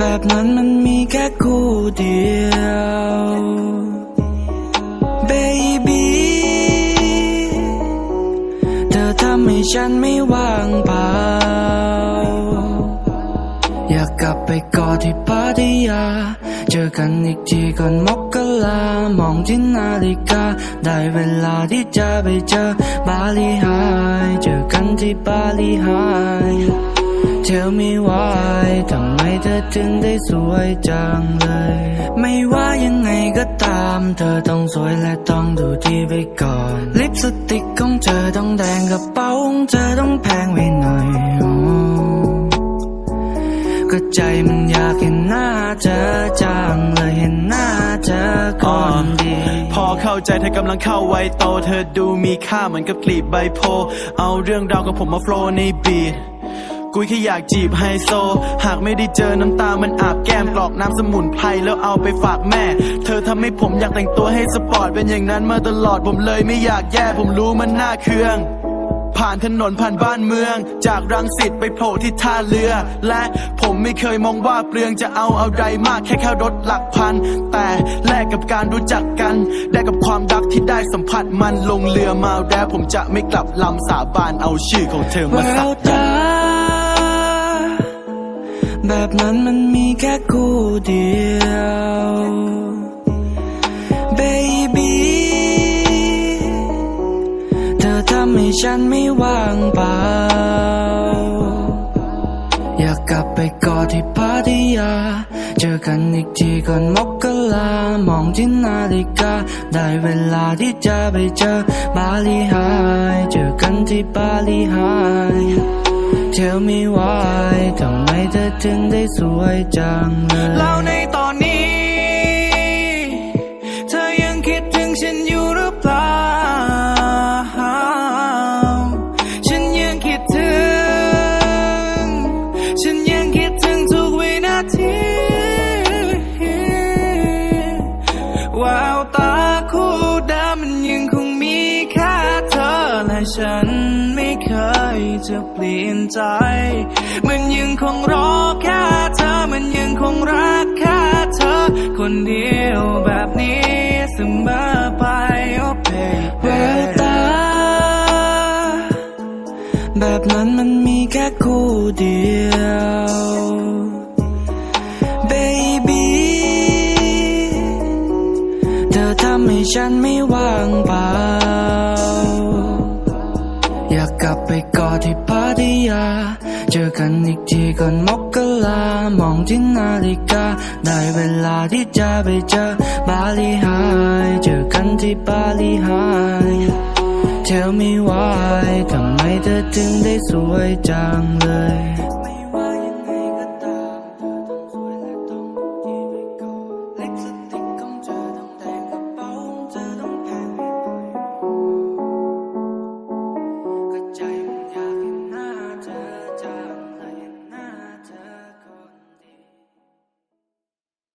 แบบนั้นมันมีแค่คู่เดียว baby เธอทำให้ฉันไม่ว่างเปล่า อยากกลับไปกอดที่พัทยา เจอกันอีกทีก่อนมกรามองที่นาฬิกา ได้เวลาที่จะไปเจอบาลีไฮเจอกันที่บาลีไฮ Tell me why ทำไมเธอถึงได้สวยจังเลย ไม่ว่ายังไงก็ตาม เธอต้องสวยและต้องดูดีไปก่อน ลิปสติกของเธอต้องแดงกระเป๋าของเธอต้องแพงไว้หน่อยก็ใจมันอยากเห็นหน้าเธอจังเลยเห็นหน้าเธอก่อนดีพอเข้าใจเธอกำลังเข้าไวยโต เธอดูมีค่าเหมือนกับกลีบใบโพธิ์เอาเรื่องราวกับผมมาโฟล์ในบีท กูแค่อยากจีบไฮโซ หากไม่ได้เจอน้ำตามันอาบแก้มกรอกน้ำสมุนไพรแล้วเอาไปฝากแม่ เธอทำให้ผมอยากแต่งตัวให้สปอร์ตเป็นอย่างนั้นมาตลอดผมเลยไม่อยากแย่ผมรู้มันน่าเคืองผ่านถนนผ่านบ้านเมือง จากรังสิตไปโผล่ที่ท่าเรือ และผมไม่เคยมองว่าเปลืองจะเอาอะไรมากแค่แค่รถหลักพัน แต่แลกกับการรู้จักกัน ได้กับความรักที่ได้สัมผัสมันลงเรือมาแล้วผมจะไม่กลับลำสาบานเอาชื่อของเธอมาสักยัน แบบนั้นมันมีแค่คู่เดียว baby เธอทำให้ฉันไม่ว่างเปล่า อยากกลับไปกอดที่พัทยา เจอกันอีกทีก่อนมกรามองที่นาฬิกา ได้เวลาที่จะไปเจอบาลีไฮเจอกันที่บาลีไฮ Tell me why ทำไมเธอถึงได้สวยจังเลยแล้วในตอนนี้ เธอยังคิดถึงฉันอยู่หรือเปล่า ฉันยังคิดถึง ฉันยังคิดถึงทุกวินาทีแววตาคู่เดิ จะเปลี่ยนใจ มันยังคงรอแค่เธอ มันยังคงรักแค่เธอ คนเดียวแบบนี้เสมอไป oh baby แวตา แบบนั้นมันมีแค่คู่เดียว baby เธอทำให้ฉันไม่ว่างเปล่า กลับไปกอดที่พัทยา เจอกันอีกทีก่อนมกลามองที่นาฬิกา ได้เวลาที่จะไปเจอบาลีไฮเจอกันที่บาลีไฮ Tell me why ทำไมเธอถึงได้สวยจังเลย